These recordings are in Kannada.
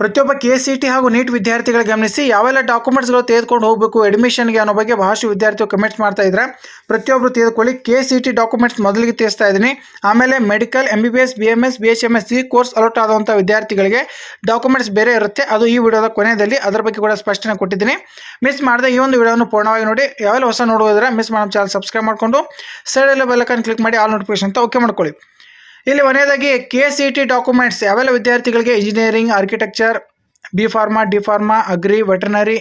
ಪ್ರತಿಯೊಬ್ಬ ಕೆ ಸಿ ಟಿ ಹಾಗೂ ನೀಟ್ ವಿದ್ಯಾರ್ಥಿಗಳು ಗಮನಿಸಿ ಯಾವೆಲ್ಲ ಡಾಕ್ಯುಮೆಂಟ್ಸ್ಗಳು ತೆಗೆದುಕೊಂಡು ಹೋಗಬೇಕು ಅಡ್ಮಿಷನ್ಗೆ ಅನ್ನೋ ಬಗ್ಗೆ ಬಹಳಷ್ಟು ವಿದ್ಯಾರ್ಥಿಗಳು ಕಮೆಂಟ್ಸ್ ಮಾಡ್ತಾ ಇದ್ದಾರೆ ಪ್ರತಿಯೊಬ್ಬರು ತೆಗೆದುಕೊಳ್ಳಿ ಕೆ ಸಿ ಟಿ ಡಾಕ್ಯುಮೆಂಟ್ಸ್ ಮೊದಲಿಗೆ ತಿಳಿಸ್ತಾ ಇದ್ದೀನಿ. ಆಮೇಲೆ medical M B B S B M S B H M S C course allot ಆದಂಥ ವಿದ್ಯಾರ್ಥಿಗಳಿಗೆ ಡಾಕ್ಯುಮೆಂಟ್ಸ್ ಬೇರೆ ಇರುತ್ತೆ. ಅದು ಈ ವಿಡಿಯೋದ ಕೊನೆಯಲ್ಲಿ ಅದರ ಬಗ್ಗೆ ಕೂಡ ಸ್ಪಷ್ಟನೆ ಕೊಟ್ಟಿದ್ದೀನಿ. ಮಿಸ್ ಮಾಡದೆ ಈ ಒಂದು ವಿಡಿಯೋನ ಪೂರ್ಣವಾಗಿ ನೋಡಿ. ಯಾವೆಲ್ಲ ಹೊಸ ನೋಡುವುದ್ರೆ ಮಿಸ್ ಮಾಡೋ ಚಾನಲ್ ಸಬ್ಸ್ಕ್ರೈಬ್ ಮಾಡಿಕೊಂಡು ಸೈಡಲ್ಲಿ ಬೆಲ್ಲಕನ್ ಕ್ಲಿಕ್ ಮಾಡಿ ಆಲ್ ನೋಟಿಫಿಕೇಶನ್ ಅಂತ ಓಕೆ ಮಾಡ್ಕೊಳ್ಳಿ. ಇಲ್ಲಿ ಕೊನೆಯದಾಗಿ ಕೆ ಸಿ ಟಿ ಡಾಕ್ಯುಮೆಂಟ್ಸ್ ಯಾವೆಲ್ಲ ವಿದ್ಯಾರ್ಥಿಗಳಿಗೆ engineering architecture B pharma D pharma agri veterinary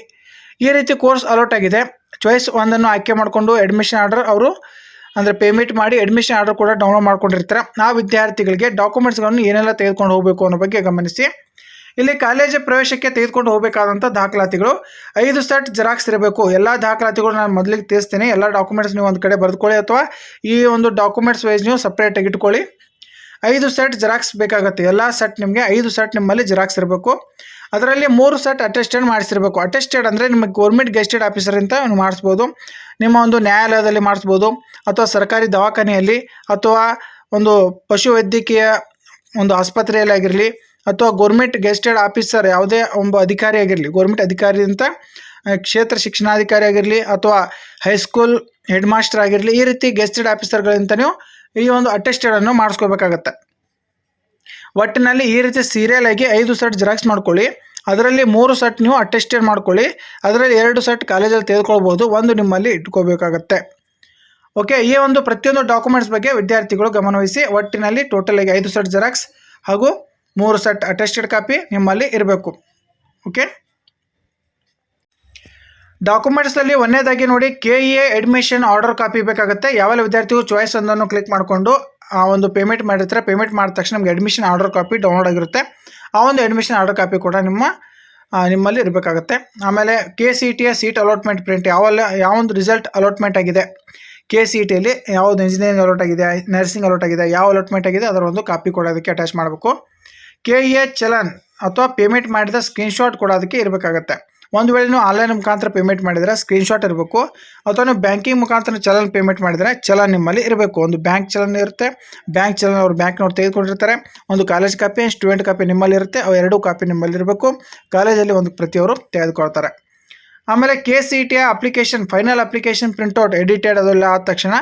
ಈ ರೀತಿ ಕೋರ್ಸ್ ಅಲೋಟ್ ಆಗಿದೆ. ಚಾಯ್ಸ್ ಒಂದನ್ನು ಆಯ್ಕೆ ಮಾಡಿಕೊಂಡು ಅಡ್ಮಿಷನ್ ಆರ್ಡರ್ ಅವರು ಅಂದರೆ ಪೇಮೆಂಟ್ ಮಾಡಿ ಅಡ್ಮಿಷನ್ ಆರ್ಡರ್ ಕೂಡ ಡೌನ್ಲೋಡ್ ಮಾಡ್ಕೊಂಡಿರ್ತಾರೆ. ಆ ವಿದ್ಯಾರ್ಥಿಗಳಿಗೆ ಡಾಕ್ಯುಮೆಂಟ್ಸ್ಗಳನ್ನು ಏನೆಲ್ಲ ತೆಗೆದುಕೊಂಡು ಹೋಗಬೇಕು ಅನ್ನೋ ಬಗ್ಗೆ ಗಮನಿಸಿ. ಇಲ್ಲಿ ಕಾಲೇಜ್ ಪ್ರವೇಶಕ್ಕೆ ತೆಗೆದುಕೊಂಡು ಹೋಗಬೇಕಾದಂಥ ದಾಖಲಾತಿಗಳು. ಐದು ಸೆಟ್ ಜೆರಾಕ್ಸ್ ಇರಬೇಕು. ಎಲ್ಲ ದಾಖಲಾತಿಗಳು ನಾನು ಮೊದಲಿಗೆ ತಿಳಿಸ್ತೀನಿ. ಎಲ್ಲ ಡಾಕ್ಯುಮೆಂಟ್ಸ್ ನೀವು ಒಂದು ಕಡೆ ಬರೆದುಕೊಳ್ಳಿ ಅಥವಾ ಈ ಒಂದು ಡಾಕ್ಯುಮೆಂಟ್ಸ್ ವೈಸ್ ನೀವು ಸಪ್ರೇಟಾಗಿ ಇಟ್ಕೊಳ್ಳಿ. ಐದು ಸೆಟ್ ಜೆರಾಕ್ಸ್ ಬೇಕಾಗುತ್ತೆ. ಎಲ್ಲ ಸೆಟ್ ನಿಮಗೆ ಐದು ಸೆಟ್ ನಿಮ್ಮಲ್ಲಿ ಜೆರಾಕ್ಸ್ ಇರಬೇಕು. ಅದರಲ್ಲಿ ಮೂರು ಸೆಟ್ ಅಟೆಸ್ಟೆಡ್ ಮಾಡಿಸಿರಬೇಕು. ಅಟೆಸ್ಟೆಡ್ ಅಂದರೆ ನಿಮಗೆ ಗೌರ್ಮೆಂಟ್ ಗೆಸ್ಟೆಡ್ ಆಫೀಸರಿಂದ ನೀವು ಮಾಡಿಸ್ಬೋದು. ನಿಮ್ಮ ಒಂದು ನ್ಯಾಯಾಲಯದಲ್ಲಿ ಮಾಡಿಸ್ಬೋದು. ಅಥವಾ ಸರ್ಕಾರಿ ದವಾಖಾನೆಯಲ್ಲಿ ಅಥವಾ ಒಂದು ಪಶುವೈದ್ಯಕೀಯ ಒಂದು ಆಸ್ಪತ್ರೆಯಲ್ಲಿ ಆಗಿರಲಿ ಅಥವಾ ಗೌರ್ಮೆಂಟ್ ಗೆಸ್ಟೆಡ್ ಆಫೀಸರ್ ಯಾವುದೇ ಒಬ್ಬ ಅಧಿಕಾರಿ ಆಗಿರಲಿ ಗೌರ್ಮೆಂಟ್ ಅಧಿಕಾರಿ ಅಂತ ಕ್ಷೇತ್ರ ಶಿಕ್ಷಣಾಧಿಕಾರಿ ಆಗಿರಲಿ ಅಥವಾ ಹೈಸ್ಕೂಲ್ ಹೆಡ್ ಮಾಸ್ಟರ್ ಆಗಿರಲಿ ಈ ರೀತಿ ಗೆಸ್ಟೆಡ್ ಆಫೀಸರ್ಗಳಿಂದ ನೀವು ಈ ಒಂದು ಅಟೆಸ್ಟೆಡನ್ನು ಮಾಡಿಸ್ಕೋಬೇಕಾಗತ್ತೆ. ಒಟ್ಟಿನಲ್ಲಿ ಈ ರೀತಿ ಸೀರಿಯಲ್ ಆಗಿ ಐದು ಸೆಟ್ ಜೆರಾಕ್ಸ್ ಮಾಡ್ಕೊಳ್ಳಿ. ಅದರಲ್ಲಿ ಮೂರು ಸೆಟ್ ನೀವು ಅಟೆಸ್ಟೆಡ್ ಮಾಡ್ಕೊಳ್ಳಿ. ಅದರಲ್ಲಿ ಎರಡು ಸೆಟ್ ಕಾಲೇಜಲ್ಲಿ ತೆಗೆದುಕೊಳ್ಬೋದು ಒಂದು ನಿಮ್ಮಲ್ಲಿ ಇಟ್ಕೋಬೇಕಾಗತ್ತೆ. ಓಕೆ ಈ ಒಂದು ಪ್ರತಿಯೊಂದು ಡಾಕ್ಯುಮೆಂಟ್ಸ್ ಬಗ್ಗೆ ವಿದ್ಯಾರ್ಥಿಗಳು ಗಮನವಹಿಸಿ ಒಟ್ಟಿನಲ್ಲಿ ಟೋಟಲ್ ಆಗಿ ಐದು ಸೆಟ್ ಜೆರಾಕ್ಸ್ ಹಾಗೂ ಮೂರು ಸೆಟ್ ಅಟೆಸ್ಟೆಡ್ ಕಾಪಿ ನಿಮ್ಮಲ್ಲಿ ಇರಬೇಕು. ಓಕೆ ಡಾಕ್ಯುಮೆಂಟ್ಸಲ್ಲಿ ಒಂದೇದಾಗಿ ನೋಡಿ K E A admission order copy ಬೇಕಾಗುತ್ತೆ. ಯಾವೆಲ್ಲ ವಿದ್ಯಾರ್ಥಿಗಳು ಚಾಯ್ಸ್ ಒಂದನ್ನು ಕ್ಲಿಕ್ ಮಾಡಿಕೊಂಡು ಆ ಒಂದು ಪೇಮೆಂಟ್ ಮಾಡಿರ್ತಾರೆ. ಪೇಮೆಂಟ್ ಮಾಡಿದ ತಕ್ಷಣ ನಮಗೆ ಅಡ್ಮಿಷನ್ ಆರ್ಡರ್ ಕಾಪಿ ಡೌನ್ಲೋಡ್ ಆಗಿರುತ್ತೆ. ಆ ಒಂದು ಅಡ್ಮಿಷನ್ ಆರ್ಡರ್ ಕಾಪಿ ಕೂಡ ನಿಮ್ಮ ನಿಮ್ಮಲ್ಲಿ ಇರಬೇಕಾಗುತ್ತೆ. ಆಮೇಲೆ ಕೆ ಸಿ ಟಿಯ ಸೀಟ್ ಅಲಾಟ್ಮೆಂಟ್ ಪ್ರಿಂಟ್ ಯಾವೆಲ್ಲ, ಯಾವೊಂದು ರಿಸಲ್ಟ್ ಅಲಾಟ್ಮೆಂಟ್ ಆಗಿದೆ. ಕೆ ಸಿ ಟಿಯಲ್ಲಿ ಯಾವುದು ಇಂಜಿನಿಯರಿಂಗ್ ಅಲಾಟ್ ಆಗಿದೆ ನರ್ಸಿಂಗ್ ಅಲಾಟ್ ಆಗಿದೆ, ಯಾವ ಅಲಾಟ್ಮೆಂಟ್ ಆಗಿದೆ, ಅದರ ಒಂದು ಕಾಪಿ ಕೂಡ ಅದಕ್ಕೆ ಅಟ್ಯಾಚ್ ಮಾಡಬೇಕು. ಕೆ ಇ ಎ ಚಲನ್ ಅಥವಾ ಪೇಮೆಂಟ್ ಮಾಡಿದ ಸ್ಕ್ರೀನ್ಶಾಟ್ ಕೂಡ ಅದಕ್ಕೆ ಇರಬೇಕಾಗತ್ತೆ. ಒಂದು ವೇಳೆ ನೀವು ಆನ್ಲೈನ್ ಮುಖಾಂತರ ಪೇಮೆಂಟ್ ಮಾಡಿದರೆ ಸ್ಕ್ರೀನ್ಶಾಟ್ ಇರಬೇಕು. ಅಥವಾ ನೀವು ಬ್ಯಾಂಕಿಂಗ್ ಮುಖಾಂತರ ಚಲನ್ ಪೇಮೆಂಟ್ ಮಾಡಿದರೆ ಚಲನ್ ನಿಮ್ಮಲ್ಲಿ ಇರಬೇಕು. ಒಂದು ಬ್ಯಾಂಕ್ ಚಲನ್ ಇರುತ್ತೆ. ಬ್ಯಾಂಕ್ ಚಲನ್ ಅವರು ಬ್ಯಾಂಕ್ನವ್ರು ತೆಗೆದುಕೊಂಡಿರ್ತಾರೆ. ಒಂದು ಕಾಲೇಜ್ ಕಾಪಿ ಸ್ಟೂಡೆಂಟ್ ಕಾಪಿ ನಿಮ್ಮಲ್ಲಿ ಇರುತ್ತೆ. ಅವು ಎರಡೂ ಕಾಪಿ ನಿಮ್ಮಲ್ಲಿ ಇರಬೇಕು. ಕಾಲೇಜಲ್ಲಿ ಒಂದು ಪ್ರತಿಯವರು ತೆಗೆದುಕೊಳ್ತಾರೆ. ಆಮೇಲೆ K C ಟಿಯ application final application printout edited ಅದೆಲ್ಲ ಆದ ತಕ್ಷಣ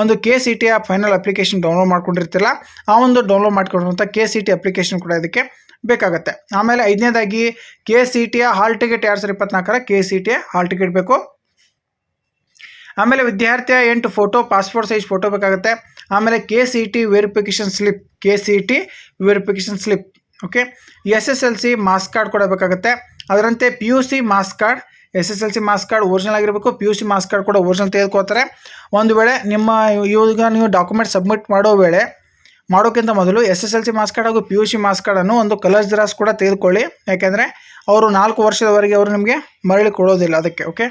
ಒಂದು ಕೆ ಸಿ ಟಿಯ ಫೈನಲ್ ಅಪ್ಲಿಕೇಶನ್ ಡೌನ್ಲೋಡ್ ಮಾಡ್ಕೊಂಡಿರ್ತಿಲ್ಲ ಆ ಒಂದು ಡೌನ್ಲೋಡ್ ಮಾಡ್ಕೊಂಡಿರುವಂಥ ಕೆ ಸಿ ಟಿ ಅಪ್ಲಿಕೇಶನ್ ಕೂಡ ಇದಕ್ಕೆ ಬೇಕಾಗುತ್ತೆ. ಆಮೇಲೆ ಐದನೇದಾಗಿ ಕೆ ಸಿ ಟಿಯ ಹಾಲ್ ಟಿಕೆಟ್ ಎರಡು ಸಾವಿರದ ಇಪ್ಪತ್ನಾಲ್ಕರ? ಕೆ ಸಿ ಟಿಯ ಹಾಲ್ ಟಿಕೆಟ್ ಬೇಕು. ಆಮೇಲೆ ವಿದ್ಯಾರ್ಥಿಯ ಎಂಟು ಫೋಟೋ, ಪಾಸ್ಪೋರ್ಟ್ ಸೈಜ್ ಫೋಟೋ ಬೇಕಾಗುತ್ತೆ. ಆಮೇಲೆ K C T verification slip K C T verification slip, okay? S S L C marks card ಕೊಡಬೇಕಾಗುತ್ತೆ ಅದರಂತೆ P U C marks card S S L C marks card original ಆಗಿರಬೇಕು. P U C marks card ಕೂಡ ಒರಿಜಿನಲ್ ತೆಗೆದುಕೊಳ್ತಾರೆ. ಒಂದು ವೇಳೆ ನಿಮ್ಮ ಇವಾಗ ನೀವು ಡಾಕ್ಯುಮೆಂಟ್ ಸಬ್ಮಿಟ್ ಮಾಡೋ ವೇಳೆ ಮಾಡೋಕ್ಕಿಂತ ಮೊದಲು S S L C marks card ಹಾಗೂ ಪಿ ಯು ಸಿ ಮಾಸ್ ಕಾರ್ಡನ್ನು ಒಂದು ಕಲರ್ ಜರಾಸ್ ಕೂಡ ತೆಗೆದುಕೊಳ್ಳಿ. ಯಾಕೆಂದರೆ ಅವರು ನಾಲ್ಕು ವರ್ಷದವರೆಗೆ ಅವರು ನಿಮಗೆ ಮರಳಿ ಕೊಡೋದಿಲ್ಲ ಅದಕ್ಕೆ ಓಕೆ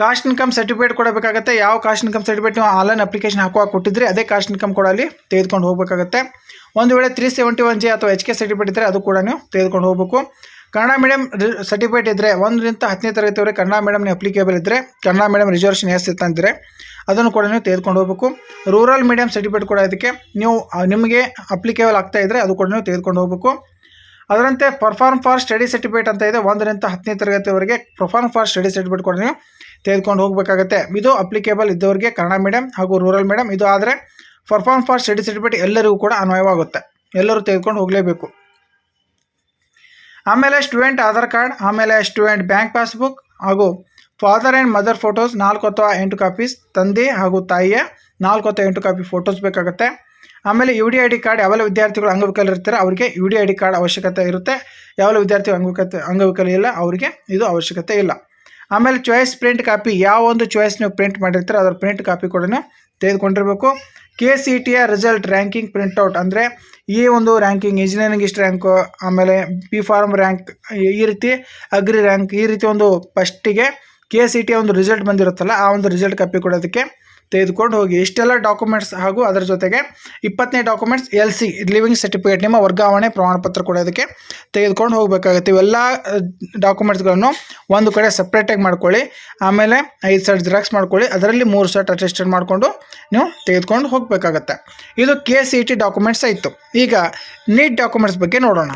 ಕಾಸ್ಟ್ ಇನ್ಕಮ್ ಸರ್ಟಿಫಿಕೇಟ್ ಕೊಡಬೇಕಾಗತ್ತೆ ಯಾವ ಕಾಸ್ಟ್ ಇನ್ಕಮ್ ಸರ್ಟಿಫಿಕೇಟ್ ನೀವು ಆನ್ಲೈನ್ ಅಪ್ಲಿಕೇಶನ್ ಹಾಕುವಾಗ ಕೊಟ್ಟಿದ್ರೆ, ಅದೇ ಕಾಸ್ಟ್ ಇನ್ಕಮ್ ಕೂಡ ಅಲ್ಲಿ ತೆಗೆದುಕೊಂಡು ಹೋಗಬೇಕಾಗುತ್ತೆ. ಒಂದು ವೇಳೆ ತ್ರೀ ಸೆವೆಂಟಿ ಒನ್ ಜಿ ಅಥವಾ ಎಚ್ ಕೆ ಸರ್ಟಿಫಿಕೇಟ್ ಇದ್ದರೆ ಅದು ಕೂಡ ನೀವು ತೆಗೆದುಕೊಂಡು ಹೋಗಬೇಕು. ಕನ್ನಡ ಮೀಡಿಯಂ ಸರ್ಟಿಫಿಕೇಟ್ ಇದ್ದರೆ ಒಂದರಿಂದ ಹತ್ತನೇ ತರಗತಿವರೆಗೆ ಕನ್ನಡ ಮೀಡಿಯಂ ಅಪ್ಲಿಕೇಬಲ್ ಇದ್ದರೆ ಕನ್ನಡ ಮೀಡಿಯಂ ರಿಸರ್ವೇಷನ್ ಎಸ್ ಇತ್ತಂದರೆ ಅದನ್ನು ಕೂಡ ನೀವು ತೆಗೆದುಕೊಂಡು ಹೋಗಬೇಕು. ರೂರಲ್ ಮೀಡಿಯಂ ಸರ್ಟಿಫಿಕೇಟ್ ಕೂಡ ಇದಕ್ಕೆ ನೀವು ನಿಮಗೆ ಅಪ್ಲಿಕೇಬಲ್ ಆಗ್ತಾ ಇದ್ದರೆ ಅದು ಕೂಡ ನೀವು ತೆಗೆದುಕೊಂಡು ಹೋಗಬೇಕು. ಅದರಂತೆ ಪರ್ಫಾರ್ಮ್ ಫಾರ್ ಸ್ಟಡಿ ಸರ್ಟಿಫಿಕೇಟ್ ಅಂತ ಇದೆ, ಒಂದರಿಂದ ಹತ್ತನೇ ತರಗತಿವರೆಗೆ ಪರ್ಫಾರ್ಮ್ ಫಾರ್ ಸ್ಟಡಿ ಸರ್ಟಿಫಿಕೇಟ್ ಕೂಡ ನೀವು ತೆಗೆದುಕೊಂಡು ಹೋಗಬೇಕಾಗುತ್ತೆ. ಇದು ಅಪ್ಲಿಕೇಬಲ್ ಇದ್ದವರಿಗೆ ಕನ್ನಡ ಮೀಡಿಯಂ ಹಾಗೂ ರೂರಲ್ ಮೀಡಿಯಂ ಇದು ಆದರೆ ಪರ್ಫಾರ್ಮ್ ಫಾರ್ ಸ್ಟಡಿ ಸರ್ಟಿಫಿಕೇಟ್ ಎಲ್ಲರಿಗೂ ಕೂಡ ಅನ್ವಯವಾಗುತ್ತೆ. ಎಲ್ಲರೂ ತೆಗೆದುಕೊಂಡು ಹೋಗಲೇಬೇಕು. ಆಮೇಲೆ ಸ್ಟೂಡೆಂಟ್ ಆಧಾರ್ ಕಾರ್ಡ್, ಆಮೇಲೆ ಸ್ಟೂಡೆಂಟ್ ಬ್ಯಾಂಕ್ ಪಾಸ್ಬುಕ್ ಹಾಗೂ ಫಾದರ್ ಆ್ಯಂಡ್ ಮದರ್ ಫೋಟೋಸ್ ನಾಲ್ಕು ಅಥವಾ ಎಂಟು ಕಾಪೀಸ್, ತಂದೆ ಹಾಗೂ ತಾಯಿಯ ನಾಲ್ಕು ಅಥವಾ ಎಂಟು ಕಾಪಿ ಫೋಟೋಸ್ ಬೇಕಾಗುತ್ತೆ. ಆಮೇಲೆ U D I D card ಯಾವೆಲ್ಲ ವಿದ್ಯಾರ್ಥಿಗಳು ಅಂಗವಿಕಲ ಇರ್ತಾರೆ ಅವರಿಗೆ U D I D card ಅವಶ್ಯಕತೆ ಇರುತ್ತೆ. ಯಾವೆಲ್ಲ ವಿದ್ಯಾರ್ಥಿಗಳು ಅಂಗವಿಕತೆ ಅಂಗವಿಕಲ ಇಲ್ಲ ಅವರಿಗೆ ಇದು ಅವಶ್ಯಕತೆ ಇಲ್ಲ. ಆಮೇಲೆ ಚಾಯ್ಸ್ ಪ್ರಿಂಟ್ ಕಾಪಿ ಯಾವ ಒಂದು ಚಾಯ್ಸ್ ನೀವು ಪ್ರಿಂಟ್ ಮಾಡಿರ್ತೀರ ಅದರ ಪ್ರಿಂಟ್ ಕಾಪಿ ಕೂಡ ತೆಗೆದುಕೊಂಡಿರಬೇಕು. ಕೆ ಸಿ ಟಿಯ ರಿಸಲ್ಟ್ ರ್ಯಾಂಕಿಂಗ್ ಪ್ರಿಂಟೌಟ್ ಅಂದರೆ ಈ ಒಂದು ರ್ಯಾಂಕಿಂಗ್ ಇಂಜಿನಿಯರಿಂಗ್ ಇಷ್ಟು ರ್ಯಾಂಕು ಆಮೇಲೆ ಬಿ ಫಾರ್ಮ್ ರ್ಯಾಂಕ್ ಈ ರೀತಿ ಅಗ್ರಿ ರ್ಯಾಂಕ್ ಈ ರೀತಿ ಒಂದು ಫಸ್ಟಿಗೆ ಕೆ ಸಿ ಟಿಯ ಒಂದು ರಿಸಲ್ಟ್ ಬಂದಿರುತ್ತಲ್ಲ, ಆ ಒಂದು ರಿಸಲ್ಟ್ ಕಪ್ಪಿ ಕೂಡ ಅದಕ್ಕೆ ತೆಗೆದುಕೊಂಡು ಹೋಗಿ. ಇಷ್ಟೆಲ್ಲ ಡಾಕ್ಯುಮೆಂಟ್ಸ್ ಹಾಗೂ ಅದರ ಜೊತೆಗೆ ಇಪ್ಪತ್ತನೇ documents L C leaving certificate ನಿಮ್ಮ ವರ್ಗಾವಣೆ ಪ್ರಮಾಣಪತ್ರ ಕೂಡ ಇದಕ್ಕೆ ತೆಗೆದುಕೊಂಡು ಹೋಗಬೇಕಾಗುತ್ತೆ. ಇವೆಲ್ಲ ಡಾಕ್ಯುಮೆಂಟ್ಸ್ಗಳನ್ನು ಒಂದು ಕಡೆ ಸಪ್ರೇಟಾಗಿ ಮಾಡ್ಕೊಳ್ಳಿ. ಆಮೇಲೆ ಐದು ಸೆಟ್ ಜೆರಾಕ್ಸ್ ಮಾಡ್ಕೊಳ್ಳಿ. ಅದರಲ್ಲಿ ಮೂರು ಸೆಟ್ ಅಟೆಸ್ಟೆಡ್ ಮಾಡಿಕೊಂಡು ನೀವು ತೆಗೆದುಕೊಂಡು ಹೋಗಬೇಕಾಗತ್ತೆ. ಇದು ಕೆ ಸಿ ಟಿ ಡಾಕ್ಯುಮೆಂಟ್ಸ್ ಆಯಿತು. ಈಗ ನೀಟ್ ಡಾಕ್ಯುಮೆಂಟ್ಸ್ ಬಗ್ಗೆ ನೋಡೋಣ.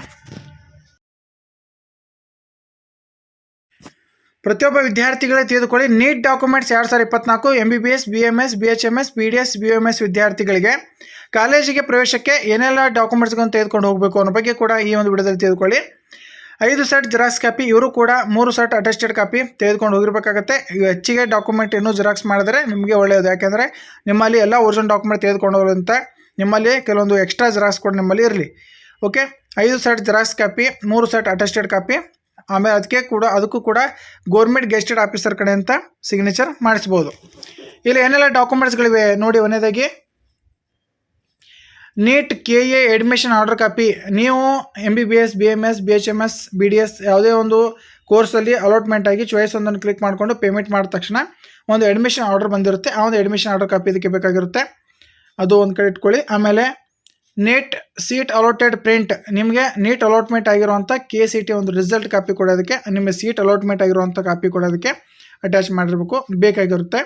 ಪ್ರತಿಯೊಬ್ಬ ವಿದ್ಯಾರ್ಥಿಗಳೇ ತಿಳಿದುಕೊಳ್ಳಿ, ನೀಟ್ ಡಾಕ್ಯುಮೆಂಟ್ಸ್ ಎರಡು ಸಾವಿರದ ಇಪ್ಪತ್ನಾಲ್ಕು M B B S B M S B H M S P D S B M S ವಿದ್ಯಾರ್ಥಿಗಳಿಗೆ. ಕಾಲೇಜಿಗೆ ಪ್ರವೇಶಕ್ಕೆ ಏನೆಲ್ಲ ಡಾಕ್ಯುಮೆಂಟ್ಸ್ಗಳನ್ನು ತೆಗೆದುಕೊಂಡು ಹೋಗಬೇಕು ಅನ್ನೋ ಬಗ್ಗೆ ಕೂಡ ಈ ಒಂದು ವಿಡಿಯೋದಲ್ಲಿ ತೆಗೆದುಕೊಳ್ಳಿ ಐದು ಸೆಟ್ ಜೆರಾಕ್ಸ್ ಕಾಪಿ, ಇವರು ಕೂಡ ಮೂರು ಸೆಟ್ ಅಟೆಸ್ಟೆಡ್ ಕಾಪಿ ತೆಗೆದುಕೊಂಡು ಹೋಗಿರಬೇಕಾಗತ್ತೆ. ಹೆಚ್ಚಿಗೆ ಡಾಕ್ಯುಮೆಂಟ್ ಇನ್ನೂ ಜೆರಾಕ್ಸ್ ಮಾಡಿದರೆ ನಿಮಗೆ ಒಳ್ಳೆಯದು. ಯಾಕೆಂದರೆ ನಿಮ್ಮಲ್ಲಿ ಎಲ್ಲ ಒರಿಜಿನಲ್ ಡಾಕ್ಯುಮೆಂಟ್ ತೆಗೆದುಕೊಂಡು ಹೋಗೋದಂತ ನಿಮ್ಮಲ್ಲಿ ಕೆಲವೊಂದು ಎಕ್ಸ್ಟ್ರಾ ಜೆರಾಕ್ಸ್ ಕೂಡ ನಿಮ್ಮಲ್ಲಿ ಇರಲಿ. ಓಕೆ ಐದು ಸೆಟ್ ಜೆರಾಕ್ಸ್ ಕಾಪಿ, ಮೂರು ಸೆಟ್ ಅಟೆಸ್ಟೆಡ್ ಕಾಪಿ. ಆಮೇಲೆ ಅದಕ್ಕೆ ಕೂಡ, ಅದಕ್ಕೂ ಕೂಡ ಗೌರ್ಮೆಂಟ್ ಗೆಸ್ಟೆಡ್ ಆಫೀಸರ್ ಕಡೆ ಅಂತ ಸಿಗ್ನೇಚರ್ ಮಾಡಿಸ್ಬೋದು. ಇಲ್ಲಿ ಏನೆಲ್ಲ ಡಾಕ್ಯುಮೆಂಟ್ಸ್ಗಳಿವೆ ನೋಡಿ ಒಂದೇದಾಗಿ NEET K A admission order copy ನೀವು M B B S B M S B H M S B D S ಯಾವುದೇ ಒಂದು ಕೋರ್ಸಲ್ಲಿ ಅಲಾಟ್ಮೆಂಟ್ ಆಗಿ ಚಾಯ್ಸ್ ಒಂದನ್ನು ಕ್ಲಿಕ್ ಮಾಡಿಕೊಂಡು ಪೇಮೆಂಟ್ ಮಾಡಿದ ತಕ್ಷಣ ಒಂದು ಅಡ್ಮಿಷನ್ ಆರ್ಡರ್ ಬಂದಿರುತ್ತೆ. ಆ ಒಂದು ಅಡ್ಮಿಷನ್ ಆರ್ಡರ್ ಕಾಪಿ ಇದಕ್ಕೆ ಬೇಕಾಗಿರುತ್ತೆ. ಅದು ಒಂದು ಕಡೆ ಇಟ್ಕೊಳ್ಳಿ. ಆಮೇಲೆ ನೀಟ್ ಸೀಟ್ ಅಲಾಟೆಡ್ ಪ್ರಿಂಟ್ ನಿಮಗೆ ನೀಟ್ ಅಲಾಟ್ಮೆಂಟ್ ಆಗಿರುವಂಥ ಕೆ ಸಿ ಟಿ ಒಂದು ರಿಸಲ್ಟ್ ಕಾಪಿ ಕೊಡೋದಕ್ಕೆ ನಿಮ್ಮ ಸೀಟ್ ಅಲಾಟ್ಮೆಂಟ್ ಆಗಿರುವಂಥ ಕಾಪಿ ಕೊಡೋದಕ್ಕೆ ಅಟ್ಯಾಚ್ ಮಾಡಿರಬೇಕು. ಬೇಕಾಗಿರುತ್ತೆ.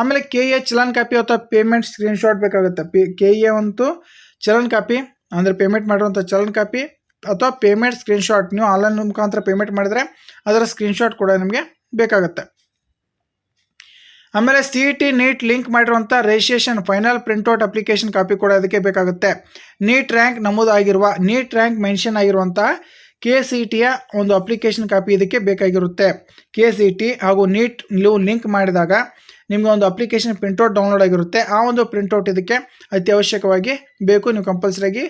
ಆಮೇಲೆ ಕೆ ಎ ಚಲನ್ ಕಾಪಿ ಅಥವಾ ಪೇಮೆಂಟ್ ಸ್ಕ್ರೀನ್ಶಾಟ್ ಬೇಕಾಗುತ್ತೆ. ಪಿ ಕೆ ಎ ಒಂದು ಚಲನ್ ಕಾಪಿ ಅಂದರೆ ಪೇಮೆಂಟ್ ಮಾಡಿರುವಂಥ ಚಲನ್ ಕಾಪಿ ಅಥವಾ ಪೇಮೆಂಟ್ ಸ್ಕ್ರೀನ್ಶಾಟ್ ನೀವು ಆನ್ಲೈನ್ ಮುಖಾಂತರ ಪೇಮೆಂಟ್ ಮಾಡಿದರೆ ಅದರ ಸ್ಕ್ರೀನ್ಶಾಟ್ ಕೂಡ ನಿಮಗೆ ಬೇಕಾಗುತ್ತೆ. ಆಮೇಲೆ C E T NEET link ಮಾಡಿರುವಂಥ registration final printout application copy ಕೂಡ ಅದಕ್ಕೆ ಬೇಕಾಗುತ್ತೆ. ನೀಟ್ ರ್ಯಾಂಕ್ ನಮೂದಾಗಿರುವ ನೀಟ್ ರ್ಯಾಂಕ್ ಮೆನ್ಷನ್ ಆಗಿರುವಂಥ ಕೆ ಸಿ ಟಿಯ ಒಂದು ಅಪ್ಲಿಕೇಶನ್ ಕಾಪಿ ಇದಕ್ಕೆ ಬೇಕಾಗಿರುತ್ತೆ. ಕೆ ಸಿ ಟಿ ಹಾಗೂ ನೀಟ್ ನೀವು ಲಿಂಕ್ ಮಾಡಿದಾಗ ನಿಮಗೆ ಒಂದು ಅಪ್ಲಿಕೇಶನ್ ಪ್ರಿಂಟೌಟ್ ಡೌನ್ಲೋಡ್ ಆಗಿರುತ್ತೆ. ಆ ಒಂದು ಪ್ರಿಂಟೌಟ್ ಇದಕ್ಕೆ ಅತ್ಯವಶ್ಯಕವಾಗಿ ಬೇಕು. ನೀವು ಕಂಪಲ್ಸರಿಯಾಗಿ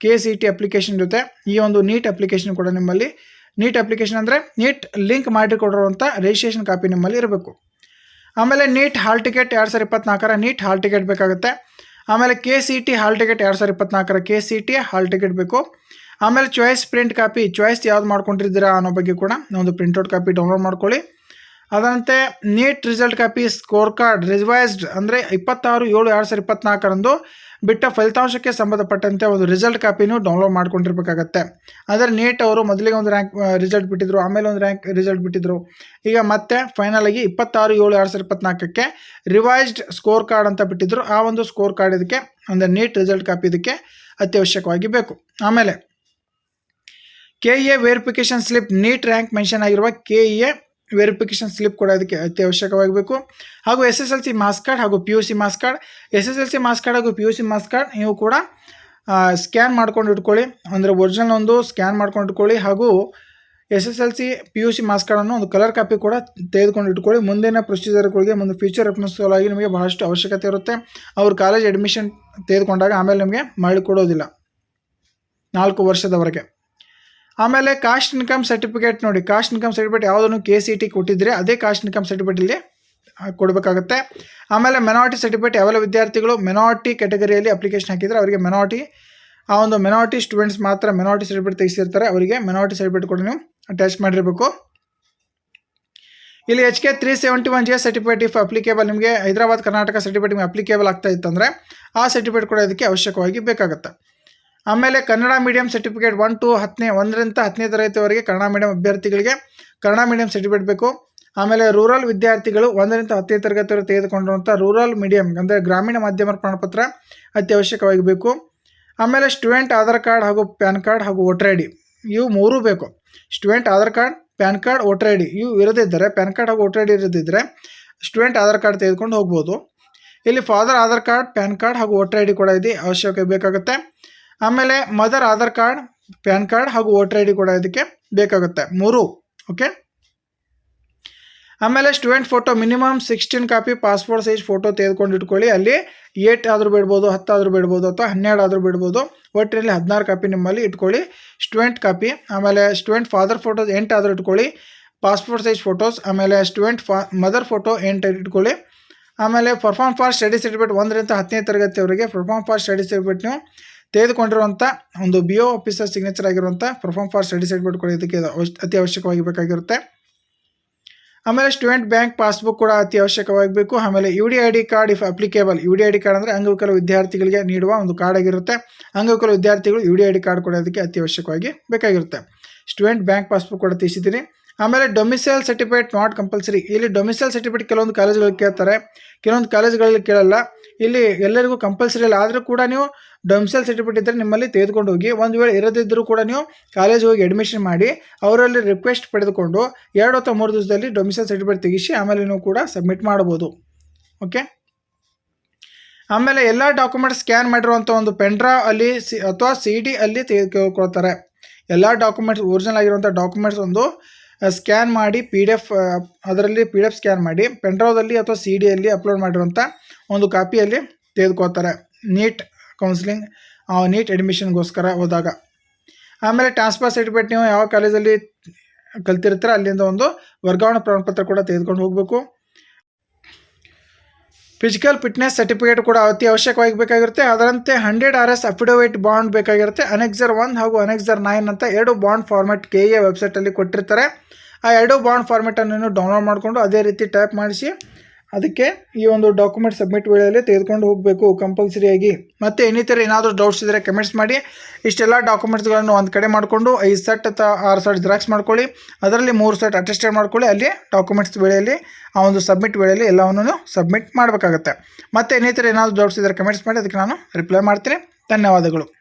ಕೆ ಸಿ ಟಿ ಅಪ್ಲಿಕೇಶನ್ ಜೊತೆ ಈ ಒಂದು ನೀಟ್ ಅಪ್ಲಿಕೇಶನ್ ಕೂಡ ನಿಮ್ಮಲ್ಲಿ ನೀಟ್ ಅಪ್ಲಿಕೇಶನ್ ಅಂದರೆ ನೀಟ್ ಲಿಂಕ್ ಮಾಡಿಕೊಡಿರುವಂಥ ರಿಜಿಸ್ಟ್ರೇಷನ್ ಕಾಪಿ ನಿಮ್ಮಲ್ಲಿ ಇರಬೇಕು. ಆಮೇಲೆ ನೀಟ್ ಹಾಲ್ ಟಿಕೆಟ್ ಎರಡು ಸಾವಿರ ಇಪ್ಪತ್ನಾಲ್ಕರ ನೀಟ್ ಹಾಲ್ ಟಿಕೆಟ್ ಬೇಕಾಗುತ್ತೆ. ಆಮೇಲೆ K C T hall ticket ಎರಡು ಸಾವಿರ ಇಪ್ಪತ್ನಾಲ್ಕರ K C T hall ticket ಬೇಕು. ಆಮೇಲೆ ಚಾಯ್ಸ್ ಪ್ರಿಂಟ್ ಕಾಪಿ, ಚಾಯ್ಸ್ ಯಾವ್ದು ಮಾಡ್ಕೊಂಡಿದ್ದೀರಾ ಅನ್ನೋ ಬಗ್ಗೆ ಕೂಡ ಒಂದು ಪ್ರಿಂಟೌಟ್ ಕಾಪಿ ಡೌನ್ಲೋಡ್ ಮಾಡ್ಕೊಳ್ಳಿ. ಅದರಂತೆ NEET result copy score card revised ಅಂದರೆ ಇಪ್ಪತ್ತಾರು, ಏಳು, ಎರಡು ಸಾವಿರ ಇಪ್ಪತ್ನಾಲ್ಕರಂದು ಬಿಟ್ಟ ಫಲಿತಾಂಶಕ್ಕೆ ಸಂಬಂಧಪಟ್ಟಂತೆ ಒಂದು ರಿಸಲ್ಟ್ ಕಾಪಿನೂ ಡೌನ್ಲೋಡ್ ಮಾಡ್ಕೊಂಡಿರ್ಬೇಕಾಗತ್ತೆ. ಅಂದರೆ ನೀಟ್ ಅವರು ಮೊದಲಿಗೆ ಒಂದು ರ್ಯಾಂಕ್ ರಿಸಲ್ಟ್ ಬಿಟ್ಟಿದ್ರು, ಆಮೇಲೆ ಒಂದು ರ್ಯಾಂಕ್ ರಿಸಲ್ಟ್ ಬಿಟ್ಟಿದ್ರು. ಈಗ ಮತ್ತೆ ಫೈನಲ್ ಆಗಿ ಇಪ್ಪತ್ತಾರು, ಏಳು, ಎರಡು ಸಾವಿರ ಇಪ್ಪತ್ನಾಲ್ಕಕ್ಕೆ ರಿವೈಸ್ಡ್ ಸ್ಕೋರ್ ಕಾರ್ಡ್ ಅಂತ ಬಿಟ್ಟಿದ್ರು. ಆ ಒಂದು ಸ್ಕೋರ್ ಕಾರ್ಡ್ ಇದಕ್ಕೆ ಅಂದರೆ ನೀಟ್ ರಿಸಲ್ಟ್ ಕಾಪಿ ಇದಕ್ಕೆ ಅತ್ಯವಶ್ಯಕವಾಗಿ ಬೇಕು. ಆಮೇಲೆ K A verification slip NEET rank mention ಆಗಿರುವ ಕೆ ಎ ವೆರಿಫಿಕೇಷನ್ ಸ್ಲಿಪ್ ಕೂಡ ಅದಕ್ಕೆ ಅತ್ಯವಶ್ಯಕವಾಗಬೇಕು. ಹಾಗೂ S S L C marks card ಹಾಗೂ P U C marks card. S S L C marks card ಹಾಗೂ P U C marks card ನೀವು ಕೂಡ ಸ್ಕ್ಯಾನ್ ಮಾಡ್ಕೊಂಡು ಇಟ್ಕೊಳ್ಳಿ. ಅಂದರೆ ಒರಿಜಿನಲ್ ಒಂದು ಸ್ಕ್ಯಾನ್ ಮಾಡ್ಕೊಂಡು ಇಟ್ಕೊಳ್ಳಿ. ಹಾಗೂ S S L C P U C marks ಕಾರ್ಡನ್ನು ಒಂದು ಕಲರ್ ಕಾಪಿ ಕೂಡ ತೆಗೆದುಕೊಂಡು ಇಟ್ಕೊಳ್ಳಿ. ಮುಂದಿನ ಪ್ರೊಸೀಜರ್ಗಳಿಗೆ ಒಂದು ಫ್ಯೂಚರ್ ರೆಫರೆನ್ಸ್ ಆಗಿ ನಿಮಗೆ ಬಹಳಷ್ಟು ಅವಶ್ಯಕತೆ ಇರುತ್ತೆ. ಅವ್ರ ಕಾಲೇಜ್ ಅಡ್ಮಿಷನ್ ತೆಗೆದುಕೊಂಡಾಗ ಆಮೇಲೆ ನಿಮಗೆ ಮಾಡಿಕೊಡೋದಿಲ್ಲ ನಾಲ್ಕು ವರ್ಷದವರೆಗೆ. ಆಮೇಲೆ ಕಾಸ್ಟ್ ಇನ್ಕಮ್ ಸರ್ಟಿಫಿಕೇಟ್ ನೋಡಿ ಕಾಸ್ಟ್ ಇನ್ಕಮ್ ಸರ್ಟಿಫಿಕೇಟ್ ಯಾವುದನ್ನು ಕೆ ಸಿ ಟಿ ಕೊಟ್ಟಿದ್ರೆ ಅದೇ ಕಾಸ್ಟ್ ಇನ್ಕಮ್ ಸರ್ಟಿಫಿಕೇಟ್ ಇಲ್ಲಿ ಕೊಡಬೇಕಾಗುತ್ತೆ. ಆಮೇಲೆ ಮೆನಾರಿಟಿ ಸರ್ಟಿಫಿಕೇಟ್ ಯಾವೆಲ್ಲ ವಿದ್ಯಾರ್ಥಿಗಳು ಮೆನಾರಿಟಿ ಕ್ಯಾಟಗರಿಯಲ್ಲಿ ಅಪ್ಲಿಕೇಶನ್ ಹಾಕಿದರೆ ಅವರಿಗೆ ಮೆನಾರಿಟಿ ಆ ಒಂದು ಮೆನಾರಿಟಿ ಸ್ಟೂಡೆಂಟ್ಸ್ ಮಾತ್ರ ಮೆನಾರಿಟಿ ಸರ್ಟಿಫಿಕೇಟ್ ತೆಗೆಸಿರ್ತಾರೆ, ಅವರಿಗೆ ಮೆನಾರಿಟಿ ಸರ್ಟಿಫಿಕೇಟ್ ಕೂಡ ನೀವು ಅಟ್ಯಾಚ್ ಮಾಡಿರಬೇಕು. ಇಲ್ಲಿ H K three seventy one J certificate if applicable ನಿಮಗೆ ಹೈದರಾಬಾದ್ ಕರ್ನಾಟಕ ಸರ್ಟಿಫಿಕೇಟ್ ನಿಮಗೆ ಅಪ್ಲಿಕೇಬಲ್ ಆಗ್ತಾ ಇತ್ತಂದರೆ, ಆ ಸರ್ಟಿಫಿಕೇಟ್ ಕೂಡ ಇದಕ್ಕೆ ಅವಶ್ಯಕವಾಗಿ ಬೇಕಾಗುತ್ತೆ. ಆಮೇಲೆ Kannada medium certificate one to ಹತ್ತನೇ, ಒಂದರಿಂದ ಹತ್ತನೇ ತರಗತಿವರೆಗೆ ಕನ್ನಡ ಮೀಡಿಯಂ ಅಭ್ಯರ್ಥಿಗಳಿಗೆ ಕನ್ನಡ ಮೀಡಿಯಂ ಸರ್ಟಿಫಿಕೇಟ್ ಬೇಕು. ಆಮೇಲೆ ರೂರಲ್ ವಿದ್ಯಾರ್ಥಿಗಳು ಒಂದರಿಂದ ಹತ್ತನೇ ತರಗತಿವರೆಗೆ ತೆಗೆದುಕೊಂಡಿರುವಂಥ ರೂರಲ್ ಮೀಡಿಯಂ ಅಂದರೆ ಗ್ರಾಮೀಣ ಮಾಧ್ಯಮ ಪ್ರಮಾಣಪತ್ರ ಅತ್ಯವಶ್ಯಕವಾಗಿ ಬೇಕು. ಆಮೇಲೆ ಸ್ಟೂಡೆಂಟ್ ಆಧಾರ್ ಕಾರ್ಡ್ ಹಾಗೂ ಪ್ಯಾನ್ ಕಾರ್ಡ್ ಹಾಗೂ ವೋಟರ್ ಐ ಡಿ ಇವು ಮೂರೂ ಬೇಕು. Student Aadhaar card, PAN card, voter I D ಇವು ಇರದಿದ್ದರೆ ಪ್ಯಾನ್ ಕಾರ್ಡ್ ಹಾಗೂ ವೋಟರ್ ಐ ಡಿ ಇರದಿದ್ದರೆ ಸ್ಟೂಡೆಂಟ್ ಆಧಾರ್ ಕಾರ್ಡ್ ತೆಗೆದುಕೊಂಡು ಹೋಗ್ಬೋದು. ಇಲ್ಲಿ father Aadhaar card, PAN card ಹಾಗೂ ವೋಟರ್ ಐ ಡಿ ಕೂಡ ಇದೆ ಅವಶ್ಯಕ ಬೇಕಾಗುತ್ತೆ. ಆಮೇಲೆ mother Aadhaar card, PAN card ಹಾಗೂ ವೋಟರ್ ಐ ಡಿ ಕೂಡ ಇದಕ್ಕೆ ಬೇಕಾಗುತ್ತೆ. ಮೂರು ಓಕೆ ಆಮೇಲೆ student photo minimum sixteen copy passport size photo ತೆಗೆದುಕೊಂಡು ಇಟ್ಕೊಳ್ಳಿ. ಅಲ್ಲಿ ಏಟ್ ಆದರೂ ಬಿಡ್ಬೋದು ಹತ್ತಾದರೂ ಬಿಡ್ಬೋದು ಅಥವಾ ಹನ್ನೆರಡು ಆದರೂ ಬಿಡ್ಬೋದು. ಒಟ್ಟಿನಲ್ಲಿ ಹದಿನಾರು ಕಾಪಿ ನಿಮ್ಮಲ್ಲಿ ಇಟ್ಕೊಳ್ಳಿ. ಸ್ಟೂಡೆಂಟ್ ಕಾಪಿ ಆಮೇಲೆ ಸ್ಟೂಡೆಂಟ್ ಫಾದರ್ ಫೋಟೋಸ್ ಎಂಟು ಆದರೂ ಇಟ್ಕೊಳ್ಳಿ. ಪಾಸ್ಪೋರ್ಟ್ ಸೈಜ್ ಫೋಟೋಸ್ ಆಮೇಲೆ ಸ್ಟೂಡೆಂಟ್ ಮದರ್ ಫೋಟೋ ಎಂಟು ಇಟ್ಕೊಳ್ಳಿ. ಆಮೇಲೆ ಪರ್ಫಾರ್ಮ್ ಫಾರ್ ಸ್ಟಡಿ ಸರ್ಟಿಫಿಕೇಟ್ ಒಂದರಿಂದ ಹತ್ತನೇ ತರಗತಿಯವರೆಗೆ ಪರ್ಫಾರ್ಮ್ ಫಾರ್ ಸ್ಟಡಿ ಸರ್ಟಿಫಿಕೇಟ್ ನೀವು ತೆಗೆದುಕೊಂಡಿರುವಂಥ ಒಂದು ಬಿ ಒ ಆಫೀಸರ್ ಸಿಗ್ನೇಚರ್ ಆಗಿರುವಂಥ ಪರ್ಫಾರ್ಮ್ ಫಾರ್ ಸ್ಟಡಿ ಸರ್ಟಿಫಿಕೇಟ್ ಕೂಡ ಇದಕ್ಕೆ ಇದು ಅತಿ ಅವಶ್ಯಕವಾಗಿ ಬೇಕಾಗಿರುತ್ತೆ. ಆಮೇಲೆ ಸ್ಟೂಡೆಂಟ್ ಬ್ಯಾಂಕ್ ಪಾಸ್ಬುಕ್ ಕೂಡ ಅತಿ ಅವಶ್ಯಕವಾಗಿ ಬೇಕು ಆಮೇಲೆ U D I D card if applicable U D I D card ಅಂದರೆ ಅಂಗವಿಕಲ ವಿದ್ಯಾರ್ಥಿಗಳಿಗೆ ನೀಡುವ ಒಂದು ಕಾರ್ಡ್ ಆಗಿರುತ್ತೆ. ಅಂಗವಿಕಲ ವಿದ್ಯಾರ್ಥಿಗಳು U D I D card ಕೊಡೋದಕ್ಕೆ ಅತಿ ಅವಶ್ಯಕವಾಗಿ ಬೇಕಾಗಿರುತ್ತೆ. ಸ್ಟೂಡೆಂಟ್ ಬ್ಯಾಂಕ್ ಪಾಸ್ಬುಕ್ ಕೂಡ ತಿಳಿಸಿದ್ದೀನಿ ಆಮೇಲೆ ಡೊಮಿಸೈಲ್ ಸರ್ಟಿಫಿಕೇಟ್ ನಾಟ್ ಕಂಪಲ್ಸರಿ ಇಲ್ಲಿ ಡೊಮಿಸೈಲ್ ಸರ್ಟಿಫಿಕೇಟ್ ಕೆಲವೊಂದು ಕಾಲೇಜುಗಳು ಕೇಳ್ತಾರೆ. ಕೆಲವೊಂದು ಕಾಲೇಜುಗಳಲ್ಲಿ ಕೇಳಲ್ಲ. ಇಲ್ಲಿ ಎಲ್ಲರಿಗೂ ಕಂಪಲ್ಸರಿ ಇಲ್ಲ ಆದರೂ ಕೂಡ ನೀವು ಡೊಮಿಸೈಲ್ ಸರ್ಟಿಫಿಕೇಟ್ ಇದ್ದರೆ ನಿಮ್ಮಲ್ಲಿ ತೆಗೆದುಕೊಂಡು ಹೋಗಿ, ಒಂದು ವೇಳೆ ಇರದಿದ್ದರೂ ಕೂಡ ನೀವು ಕಾಲೇಜ್ ಹೋಗಿ ಅಡ್ಮಿಷನ್ ಮಾಡಿ, ಅವರಲ್ಲಿ ರಿಕ್ವೆಸ್ಟ್ ಪಡೆದುಕೊಂಡು ಎರಡು ಅಥವಾ ಮೂರು ದಿವಸದಲ್ಲಿ ಡೊಮಿಸೈಲ್ ಸರ್ಟಿಫಿಕೇಟ್ ತೆಗಿಸಿ, ಆಮೇಲೆ ನೀವು ಕೂಡ ಸಬ್ಮಿಟ್ ಮಾಡ್ಬೋದು ಓಕೆ ಆಮೇಲೆ ಎಲ್ಲ ಡಾಕ್ಯುಮೆಂಟ್ಸ್ ಸ್ಕ್ಯಾನ್ ಮಾಡಿರುವಂಥ ಒಂದು ಪೆಂಡ್ರಾ ಅಲ್ಲಿ ಸಿ ಅಥವಾ ಸಿ ಡಿ ಅಲ್ಲಿ ತೆಗೆದುಕೊಳ್ತಾರೆ. ಎಲ್ಲ ಡಾಕ್ಯುಮೆಂಟ್ಸ್ ಒರಿಜಿನಲ್ ಆಗಿರುವಂಥ ಡಾಕ್ಯುಮೆಂಟ್ಸ್ ಒಂದು ಸ್ಕ್ಯಾನ್ ಮಾಡಿ ಪಿ ಡಿ ಎಫ್ ಅದರಲ್ಲಿ ಪಿ ಡಿ ಎಫ್ ಸ್ಕ್ಯಾನ್ ಮಾಡಿ ಪೆನ್ಡ್ರೈವ್ದಲ್ಲಿ ಅಥವಾ ಸಿ ಡಿಯಲ್ಲಿ ಅಪ್ಲೋಡ್ ಮಾಡಿರುವಂಥ ಒಂದು ಕಾಪಿಯಲ್ಲಿ ತೆಗೆದುಕೋತಾರೆ ನೀಟ್ ಕೌನ್ಸಿಲಿಂಗ್ ನೀಟ್ ಅಡ್ಮಿಷನ್ಗೋಸ್ಕರ ಹೋದಾಗ. ಆಮೇಲೆ ಟ್ರಾನ್ಸ್ಫರ್ ಸರ್ಟಿಫಿಕೇಟ್ ನೀವು ಯಾವ ಕಾಲೇಜಲ್ಲಿ ಕಲ್ತಿರ್ತೀರ, ಅಲ್ಲಿಂದ ಒಂದು ವರ್ಗಾವಣೆ ಪ್ರಮಾಣಪತ್ರ ಕೂಡ ತೆಗೆದುಕೊಂಡು ಹೋಗಬೇಕು. ಫಿಸಿಕಲ್ ಫಿಟ್ನೆಸ್ ಸರ್ಟಿಫಿಕೇಟ್ ಕೂಡ ಅತಿ ಅವಶ್ಯಕವಾಗಿ ಬೇಕಾಗಿರುತ್ತೆ. ಅದರಂತೆ hundred R S affidavit bond ಬೇಕಾಗಿರುತ್ತೆ. ಅನೆಕ್ಸರ್ ಒನ್ ಹಾಗೂ ಅನೆಕ್ಸರ್ ನೈನ್ ಅಂತ ಎರಡು ಬಾಂಡ್ ಫಾರ್ಮೆಟ್ ಕೆ ಎ ವೆಬ್ಸೈಟಲ್ಲಿ ಕೊಟ್ಟಿರ್ತಾರೆ. ಆ ಎರಡು ಬಾಂಡ್ ಫಾರ್ಮೆಟನ್ನು ಡೌನ್ಲೋಡ್ ಮಾಡಿಕೊಂಡು ಅದೇ ರೀತಿ ಟೈಪ್ ಮಾಡಿಸಿ ಅದಕ್ಕೆ ಈ ಒಂದು ಡಾಕ್ಯುಮೆಂಟ್ ಸಬ್ಮಿಟ್ ವೇಳೆಯಲ್ಲಿ ತೆಗೆದುಕೊಂಡು ಹೋಗಬೇಕು ಕಂಪಲ್ಸರಿಯಾಗಿ ಮತ್ತು ಇನ್ನಿತರ ಏನಾದರೂ ಡೌಟ್ಸ್ ಇದ್ದರೆ ಕಮೆಂಟ್ಸ್ ಮಾಡಿ. ಇಷ್ಟೆಲ್ಲ ಡಾಕ್ಯುಮೆಂಟ್ಸ್ಗಳನ್ನು ಒಂದು ಕಡೆ ಮಾಡಿಕೊಂಡು ಐದು ಸೆಟ್ ಅಥವಾ ಆರು ಸೆಟ್ ಜೆರಾಕ್ಸ್ ಮಾಡ್ಕೊಳ್ಳಿ. ಅದರಲ್ಲಿ ಮೂರು ಸೆಟ್ ಅಟೆಸ್ಟೆಡ್ ಮಾಡ್ಕೊಳ್ಳಿ. ಅಲ್ಲಿ ಡಾಕ್ಯುಮೆಂಟ್ಸ್ ವೇಳೆಯಲ್ಲಿ ಆ ಒಂದು ಸಬ್ಮಿಟ್ ವೇಳೆಯಲ್ಲಿ ಎಲ್ಲವನ್ನು ಸಬ್ಮಿಟ್ ಮಾಡಬೇಕಾಗತ್ತೆ. ಮತ್ತು ಇನ್ನಿತರ ಏನಾದರೂ ಡೌಟ್ಸ್ ಇದ್ದರೆ ಕಮೆಂಟ್ಸ್ ಮಾಡಿ. ಅದಕ್ಕೆ ನಾನು ರಿಪ್ಲೈ ಮಾಡ್ತೀನಿ. ಧನ್ಯವಾದಗಳು.